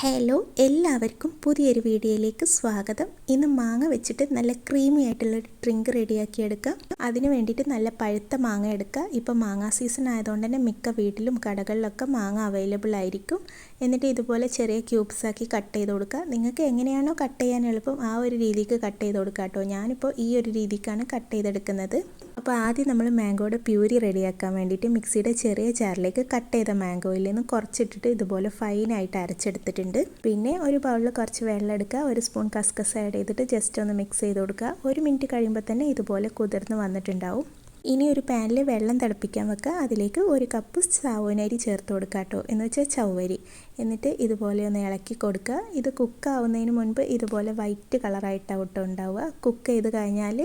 Hello എല്ലാവർക്കും പുതിയൊരു വീഡിയോയിലേക്ക് സ്വാഗതം. ഇന്ന് മാങ്ങ വെച്ചിട്ട് നല്ല ക്രീമി ആയിട്ടുള്ള ഡ്രിങ്ക് റെഡിയാക്കി എടുക്കാം. അതിന് വേണ്ടിയിട്ട് നല്ല പഴുത്ത മാങ്ങ എടുക്കുക ഇപ്പോൾ മാങ്ങ സീസൺ ആയതുകൊണ്ട് തന്നെ മിക്ക വീട്ടിലും കടകളിലൊക്കെ മാങ്ങ അവൈലബിൾ ആയിരിക്കും. എന്നിട്ട് ഇതുപോലെ ചെറിയ ക്യൂബ്സ് ആക്കി കട്ട് ചെയ്ത് കൊടുക്കുക നിങ്ങൾക്ക് എങ്ങനെയാണോ കട്ട് ചെയ്യാൻ എളുപ്പം ആ ഒരു രീതിക്ക് കട്ട് ചെയ്ത് കൊടുക്കുക കേട്ടോ. ഞാനിപ്പോൾ ഈ ഒരു രീതിക്കാണ് കട്ട് ചെയ്തെടുക്കുന്നത്. അപ്പോൾ ആദ്യം നമ്മൾ മാംഗോയുടെ പ്യൂരി റെഡിയാക്കാൻ വേണ്ടിയിട്ട് മിക്സിയുടെ ചെറിയ ജാറിലേക്ക് കട്ട് ചെയ്ത മാംഗോയിൽ നിന്ന് കുറച്ചിട്ടിട്ട് ഇതുപോലെ ഫൈനായിട്ട് അരച്ചെടുത്തിട്ടുണ്ട്. പിന്നെ ഒരു ബൗളിൽ കുറച്ച് വെള്ളം എടുക്കുക. ഒരു സ്പൂൺ കസ്കസ് ആഡ് ചെയ്തിട്ട് ജസ്റ്റ് ഒന്ന് മിക്സ് ചെയ്ത് കൊടുക്കുക. ഒരു മിനിറ്റ് കഴിയുമ്പോൾ തന്നെ ഇതുപോലെ കുതിർന്ന് വന്നിട്ടുണ്ടാവും. ഇനി ഒരു പാനിൽ വെള്ളം തിളപ്പിക്കാൻ വെക്കുക. അതിലേക്ക് ഒരു കപ്പ് സാവോനരി ചേർത്ത് കൊടുക്കുക കേട്ടോ. എന്ന് വെച്ചാൽ ചവ്വരി. എന്നിട്ട് ഇതുപോലെ ഒന്ന് ഇളക്കി കൊടുക്കുക. ഇത് കുക്ക് ആവുന്നതിന് മുൻപ് ഇതുപോലെ വൈറ്റ് കളറായിട്ട് ഔട്ട് ഉണ്ടാവുക. കുക്ക് ചെയ്ത് കഴിഞ്ഞാൽ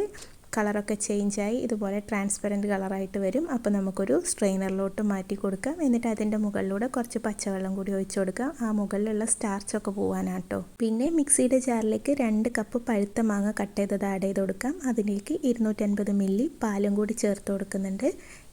കളറൊക്കെ ചേഞ്ചായി ഇതുപോലെ ട്രാൻസ്പെറന്റ് കളറായിട്ട് വരും. അപ്പോൾ നമുക്കൊരു സ്ട്രെയിനറിലോട്ട് മാറ്റി കൊടുക്കാം. എന്നിട്ട് അതിന്റെ മുകളിലൂടെ കുറച്ച് പച്ചവെള്ളം കൂടി ഒഴിച്ചു കൊടുക്കാം. ആ മുകളിലുള്ള സ്റ്റാർച്ചൊക്കെ പോകാനാട്ടോ പിന്നെ മിക്സിയുടെ ജാറിലേക്ക് രണ്ട് കപ്പ് പഴുത്ത മാങ്ങ കട്ട് ചെയ്തത് ആഡ് ചെയ്ത് കൊടുക്കാം. അതിലേക്ക് ഇരുന്നൂറ്റൻപത് മില്ലി പാലും കൂടി ചേർത്ത് കൊടുക്കുന്നുണ്ട്.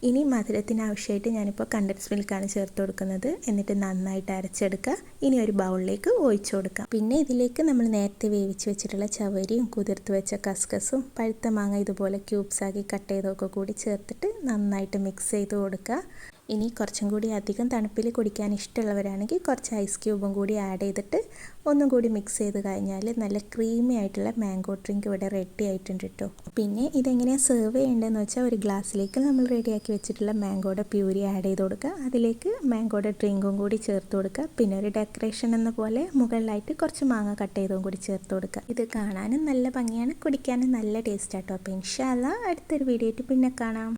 ഇനി മധുരത്തിന് ആവശ്യമായിട്ട് ഞാനിപ്പോൾ കണ്ടൻസ് മിൽക്കാണ് ചേർത്ത് കൊടുക്കുന്നത്. എന്നിട്ട് നന്നായിട്ട് അരച്ചെടുക്കുക. ഇനി ഒരു ബൗളിലേക്ക് ഒഴിച്ചു കൊടുക്കാം. പിന്നെ ഇതിലേക്ക് നമ്മൾ നേരത്തെ വേവിച്ച് വെച്ചിട്ടുള്ള ചവരിയും കുതിർത്ത് വെച്ച കസ്കസും പഴുത്ത മാങ്ങ ഇതുപോലെ ക്യൂബ്സ് ആക്കി കട്ട് ചെയ്തൊക്കെ കൂടി ചേർത്തിട്ട് നന്നായിട്ട് മിക്സ് ചെയ്ത് കൊടുക്കുക. ഇനി കുറച്ചും കൂടി അധികം തണുപ്പിൽ കുടിക്കാൻ ഇഷ്ടമുള്ളവരാണെങ്കിൽ കുറച്ച് ഐസ് ക്യൂബും കൂടി ആഡ് ചെയ്തിട്ട് ഒന്നും കൂടി മിക്സ് ചെയ്ത് കഴിഞ്ഞാൽ നല്ല ക്രീമി ആയിട്ടുള്ള മാംഗോ ഡ്രിങ്ക് ഇവിടെ റെഡി ആയിട്ടുണ്ട് കേട്ടോ പിന്നെ ഇതെങ്ങനെയാണ് സെർവ് ചെയ്യേണ്ടതെന്ന് വെച്ചാൽ ഒരു ഗ്ലാസ്സിലേക്ക് നമ്മൾ റെഡിയാക്കി വെച്ചിട്ടുള്ള മാംഗോയുടെ പ്യൂരി ആഡ് ചെയ്ത് കൊടുക്കുക. അതിലേക്ക് മാംഗോയുടെ ഡ്രിങ്കും കൂടി ചേർത്ത് കൊടുക്കുക. പിന്നെ ഒരു ഡെക്കറേഷൻ എന്ന പോലെ മുകളിലായിട്ട് കുറച്ച് മാങ്ങ കട്ട് ചെയ്തും കൂടി ചേർത്ത് കൊടുക്കുക. ഇത് കാണാനും നല്ല ഭംഗിയാണ് കുടിക്കാനും നല്ല ടേസ്റ്റ് ആട്ടോ അപ്പോൾ ഇൻഷാല്ല അടുത്തൊരു വീഡിയോ ആയിട്ട് പിന്നെ കാണാം.